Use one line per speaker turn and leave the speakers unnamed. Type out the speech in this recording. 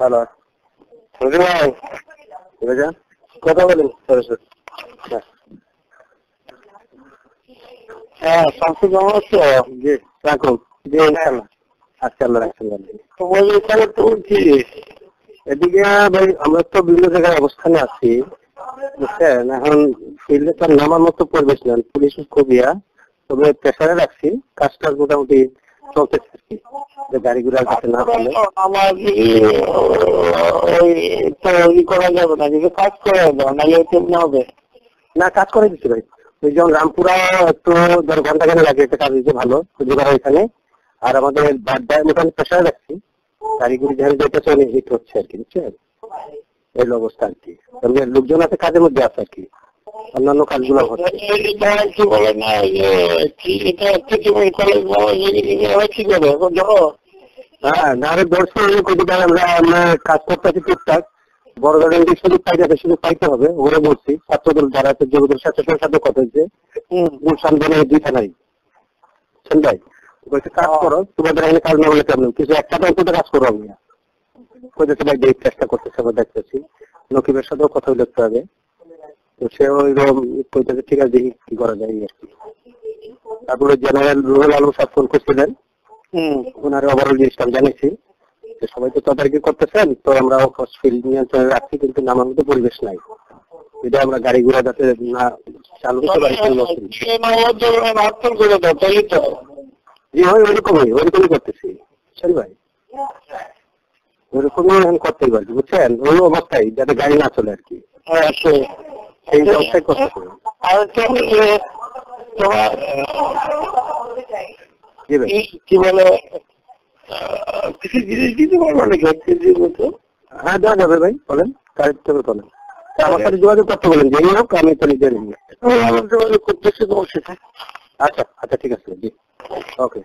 Hello ভাই কথা বলেন হ্যাঁ। হ্যাঁ শামসু কেমন আছো? জি। রাখুন। জি ইনশাল্লাহ আজকে আল্লাহ রাখছেন তোমার এখানে তো কি এদিকে ভাই আমরা তো বিভিন্ন জায়গায় অবস্থানে আছি বুঝছেন? এখন ফিল্ডে তো নামার মতো পরিবেশ নেন পুলিশ খুবিয়া তবে প্রেশারে রাখছি। কাজটা মোটামুটি চলতেছে যে গাড়ি ঘোড়া যাতে না
আমার তো ই করা যাবে না কাজ করা যাবে কেমন হবে।
না কাজ করে দিচ্ছি ভাই। ওই যেমন রামপুরা একটু ধর ঘণ্টা খানে লাগে একটা কাজ দিচ্ছে ভালো জোগাড় এখানে। আর আমাদের বাড্ডায় মোটামুটি প্রেশারে রাখছি। গাড়ি যেখানে যেতেছে অনেক হিট হচ্ছে আর কি বুঝছেন? এই অবস্থা আর কি। লোকজন আছে কাজের মধ্যে আছে আর কি। অন্যান্য কাজগুলো হচ্ছে।
কি বলে না কি এটা পৃথিবীর কলেজ কি করে এখন ধরো।
হ্যাঁ না দর্শন কোটি আমরা আমরা কাজ টুকটাক। বড় পাইতে হবে ওরা বলছি। ছাত্রদের সাথে কথা গুলশান বলছে কাজ করো তোমাদের এখানে কাজ না বলে কেমন? কিছু একটা অন্তত কাজ করো আমি। ডেট চেষ্টা করতেছে আমরা দেখতেছি। নকিবের সাথেও কথা বলতে হবে। তো সে ওইরকম কইতেছে ঠিক আছে দেখি কি করা যায় আর কি। তারপরে জেনারেল রুহুল আলম সাহেব ফোন করছিলেন। ওনার ওভারঅল জিনিসটা আমি জানিয়েছি। যে সবাই তো তদারকি করতেছেন তো আমরা ফিল্ড নিয়ন্ত্রণে রাখছি কিন্তু নামার মতো পরিবেশ নাই। এটা আমরা গাড়ি ঘোড়া যাতে না চালু করতে পারি জি হয় ওইরকমই ওইরকমই করতেছি। সরি ভাই। ওইরকমই করতেই পারি বুঝছেন? ওই অবস্থায় যাতে গাড়ি না চলে আর কি।
তুমি তোমার কি- বলে? কিছু জিনিস দিতে পারব নাকি কেজির মতো?
হ্যাঁ দেওয়া যাবে ভাই বলেন কারেক্ট করে বলেন তা আমার সাথে যোগাযোগ করতে বলেন যে হোক আমি তো নিজে নিয়ে
আমার যোগাযোগ করতেছি তোমার সাথে
আচ্ছা আচ্ছা ঠিক আছে জি। ওকে